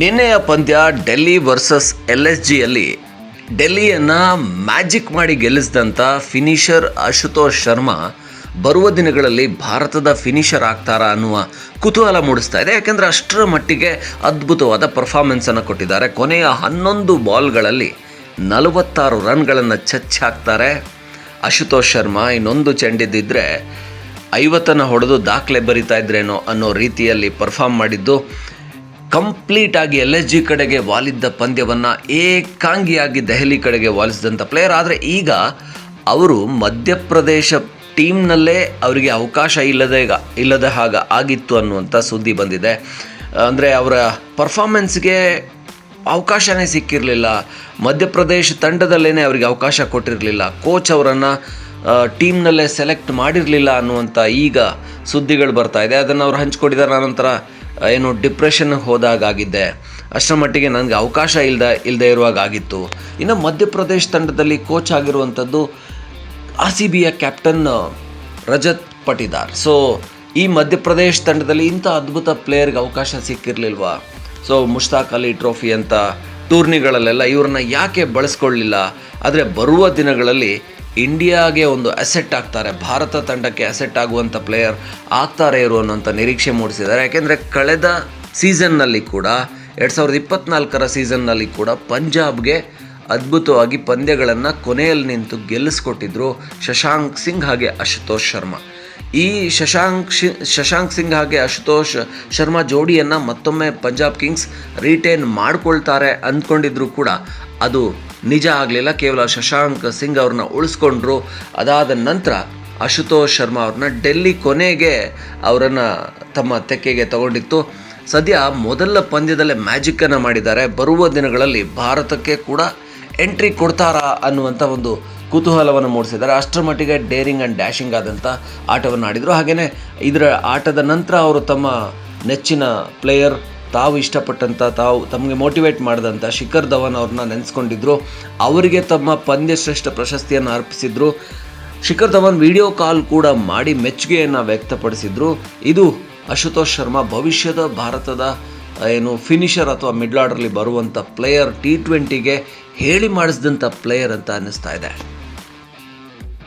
ನಿನ್ನೆಯ ಪಂದ್ಯ Delhi versus L S ಜಿಯಲ್ಲಿ ಡೆಲ್ಲಿಯನ್ನು ಮ್ಯಾಜಿಕ್ ಮಾಡಿ ಗೆಲ್ಲಿಸಿದಂಥ ಫಿನಿಷರ್ ಅಶುತೋಷ್ ಶರ್ಮಾ ಬರುವ ದಿನಗಳಲ್ಲಿ ಭಾರತದ ಫಿನಿಷರ್ ಆಗ್ತಾರಾ ಅನ್ನುವ ಕುತೂಹಲ ಮೂಡಿಸ್ತಾ ಇದೆ. ಯಾಕೆಂದರೆ ಅಷ್ಟರ ಮಟ್ಟಿಗೆ ಅದ್ಭುತವಾದ ಪರ್ಫಾರ್ಮೆನ್ಸನ್ನು ಕೊಟ್ಟಿದ್ದಾರೆ. ಕೊನೆಯ ಹನ್ನೊಂದು ಬಾಲ್ಗಳಲ್ಲಿ ನಲವತ್ತಾರು ರನ್ಗಳನ್ನು ಚಚ್ ಹಾಕ್ತಾರೆ ಅಶುತೋಷ್ ಶರ್ಮಾ. ಇನ್ನೊಂದು ಚೆಂಡಿದ್ದಿದ್ರೆ ಐವತ್ತನ್ನು ಹೊಡೆದು ದಾಖಲೆ ಬರಿತಾ ಇದ್ರೇನೋ ಅನ್ನೋ ರೀತಿಯಲ್ಲಿ ಪರ್ಫಾರ್ಮ್ ಮಾಡಿದ್ದು. ಕಂಪ್ಲೀಟ್ ಆಗಿ ಎಲ್ ಎಸ್ ಜಿ ಕಡೆಗೆ ವಾಲಿದ್ದ ಪಂದ್ಯವನ್ನು ಏಕಾಂಗಿಯಾಗಿ ದೆಹಲಿ ಕಡೆಗೆ ವಾಲಿಸಿದಂಥ ಪ್ಲೇಯರ್ ಆದರೆ ಈಗ ಅವರು ಮಧ್ಯಪ್ರದೇಶ ಟೀಮ್ನಲ್ಲೇ ಅವರಿಗೆ ಅವಕಾಶ ಇಲ್ಲದೆ ಇಲ್ಲದ ಹಾಗ ಆಗಿತ್ತು ಅನ್ನುವಂಥ ಸುದ್ದಿ ಬಂದಿದೆ. ಅಂದರೆ ಅವರ ಪರ್ಫಾರ್ಮೆನ್ಸ್ಗೆ ಅವಕಾಶನೇ ಸಿಕ್ಕಿರಲಿಲ್ಲ. ಮಧ್ಯಪ್ರದೇಶ ತಂಡದಲ್ಲೇ ಅವರಿಗೆ ಅವಕಾಶ ಕೊಟ್ಟಿರಲಿಲ್ಲ. ಕೋಚ್ ಅವರನ್ನು ಟೀಮ್ನಲ್ಲೇ ಸೆಲೆಕ್ಟ್ ಮಾಡಿರಲಿಲ್ಲ ಅನ್ನುವಂಥ ಈಗ ಸುದ್ದಿಗಳು ಬರ್ತಾ ಇದೆ. ಅದನ್ನು ಅವ್ರು ಹಂಚ್ಕೊಂಡಿದ್ದಾರೆ. ನಂತರ ಏನು ಡಿಪ್ರೆಷನ್ ಹೋದಾಗಿದ್ದೆ ಅಷ್ಟರ ಮಟ್ಟಿಗೆ ನನಗೆ ಅವಕಾಶ ಇಲ್ಲದ ಇಲ್ಲದೆ ಇರುವಾಗ ಆಗಿತ್ತು ಇನ್ನು ಮಧ್ಯಪ್ರದೇಶ ತಂಡದಲ್ಲಿ ಕೋಚ್ ಆಗಿರುವಂಥದ್ದು ಆರ್ ಸಿ ಬಿಯ ಕ್ಯಾಪ್ಟನ್ ರಜತ್ ಪಟಿದಾರ್ ಸೊ ಈ ಮಧ್ಯಪ್ರದೇಶ ತಂಡದಲ್ಲಿ ಇಂಥ ಅದ್ಭುತ ಪ್ಲೇಯರ್ಗೆ ಅವಕಾಶ ಸಿಕ್ಕಿರಲಿಲ್ವಾ? ಸೊ ಮುಷ್ತಾಕ್ ಅಲಿ ಟ್ರೋಫಿ ಅಂತ ಟೂರ್ನಿಗಳಲ್ಲೆಲ್ಲ ಇವ್ರನ್ನ ಯಾಕೆ ಬಳಸ್ಕೊಳ್ಳಿಲ್ಲ? ಆದರೆ ಬರುವ ದಿನಗಳಲ್ಲಿ ಇಂಡಿಯಾಗೆ ಒಂದು ಅಸೆಟ್ ಆಗ್ತಾರೆ. ಭಾರತ ತಂಡಕ್ಕೆ ಅಸೆಟ್ ಆಗುವಂಥ ಪ್ಲೇಯರ್ ಆಗ್ತಾರೆ ಇರು ಅನ್ನೋಂಥ ನಿರೀಕ್ಷೆ ಮೂಡಿಸಿದ್ದಾರೆ. ಯಾಕೆಂದರೆ ಕಳೆದ ಸೀಸನ್ನಲ್ಲಿ ಕೂಡ, ಎರಡು ಸಾವಿರದ ಇಪ್ಪತ್ನಾಲ್ಕರ ಸೀಸನ್ನಲ್ಲಿ ಕೂಡ ಪಂಜಾಬ್ಗೆ ಅದ್ಭುತವಾಗಿ ಪಂದ್ಯಗಳನ್ನು ಕೊನೆಯಲ್ಲಿ ನಿಂತು ಗೆಲ್ಲಿಸ್ಕೊಟ್ಟಿದ್ರು ಶಶಾಂಕ್ ಸಿಂಗ್ ಹಾಗೆ ಅಶುತೋಷ್ ಶರ್ಮಾ. ಈ ಶಶಾಂಕ್ ಶಿ, ಶಶಾಂಕ್ ಸಿಂಗ್ ಹಾಗೆ ಅಶುತೋಷ್ ಶರ್ಮಾ ಜೋಡಿಯನ್ನು ಮತ್ತೊಮ್ಮೆ ಪಂಜಾಬ್ ಕಿಂಗ್ಸ್ ರಿಟೇನ್ ಮಾಡ್ಕೊಳ್ತಾರೆ ಅಂದ್ಕೊಂಡಿದ್ರು ಕೂಡ ಅದು ನಿಜ ಆಗಲಿಲ್ಲ. ಕೇವಲ ಶಶಾಂಕ್ ಸಿಂಗ್ ಅವ್ರನ್ನ ಉಳಿಸ್ಕೊಂಡ್ರು. ಅದಾದ ನಂತರ ಅಶುತೋಷ್ ಶರ್ಮಾ ಅವ್ರನ್ನ ಡೆಲ್ಲಿ ಕೊನೆಗೆ ಅವರನ್ನು ತಮ್ಮ ತೆಕ್ಕೆಗೆ ತಗೊಂಡಿತ್ತು. ಸದ್ಯ ಮೊದಲ ಪಂದ್ಯದಲ್ಲೇ ಮ್ಯಾಜಿಕ್ಕನ್ನು ಮಾಡಿದ್ದಾರೆ. ಬರುವ ದಿನಗಳಲ್ಲಿ ಭಾರತಕ್ಕೆ ಕೂಡ ಎಂಟ್ರಿ ಕೊಡ್ತಾರಾ ಅನ್ನುವಂಥ ಒಂದು ಕುತೂಹಲವನ್ನು ಮೂಡಿಸಿದ್ದಾರೆ. ಅಷ್ಟರ ಮಟ್ಟಿಗೆ ಡೇರಿಂಗ್ ಆ್ಯಂಡ್ ಡ್ಯಾಶಿಂಗ್ ಆದಂಥ ಆಟವನ್ನು ಆಡಿದರು. ಹಾಗೆಯೇ ಇದರ ಆಟದ ನಂತರ ಅವರು ತಮ್ಮ ನೆಚ್ಚಿನ ಪ್ಲೇಯರ್, ತಾವು ಇಷ್ಟಪಟ್ಟಂಥ ತಾವು ತಮಗೆ ಮೋಟಿವೇಟ್ ಮಾಡಿದಂಥ ಶಿಖರ್ ಧವನ್ ಅವ್ರನ್ನ ನೆನೆಸ್ಕೊಂಡಿದ್ರು. ಅವರಿಗೆ ತಮ್ಮ ಪಂದ್ಯಶ್ರೇಷ್ಠ ಪ್ರಶಸ್ತಿಯನ್ನು ಅರ್ಪಿಸಿದ್ರು. ಶಿಖರ್ ಧವನ್ ವಿಡಿಯೋ ಕಾಲ್ ಕೂಡ ಮಾಡಿ ಮೆಚ್ಚುಗೆಯನ್ನು ವ್ಯಕ್ತಪಡಿಸಿದ್ರು. ಇದು ಅಶುತೋಷ್ ಶರ್ಮಾ ಭವಿಷ್ಯದ ಭಾರತದ ಏನು ಫಿನಿಷರ್ ಅಥವಾ ಮಿಡ್ಲ್ ಆರ್ಡರ್ಲಿ ಬರುವಂಥ ಪ್ಲೇಯರ್ ಟಿ ಟ್ವೆಂಟಿಗೆ ಹೇಳಿ ಮಾಡಿಸಿದಂಥ ಪ್ಲೇಯರ್ ಅಂತ ಅನ್ನಿಸ್ತಾ ಇದೆ.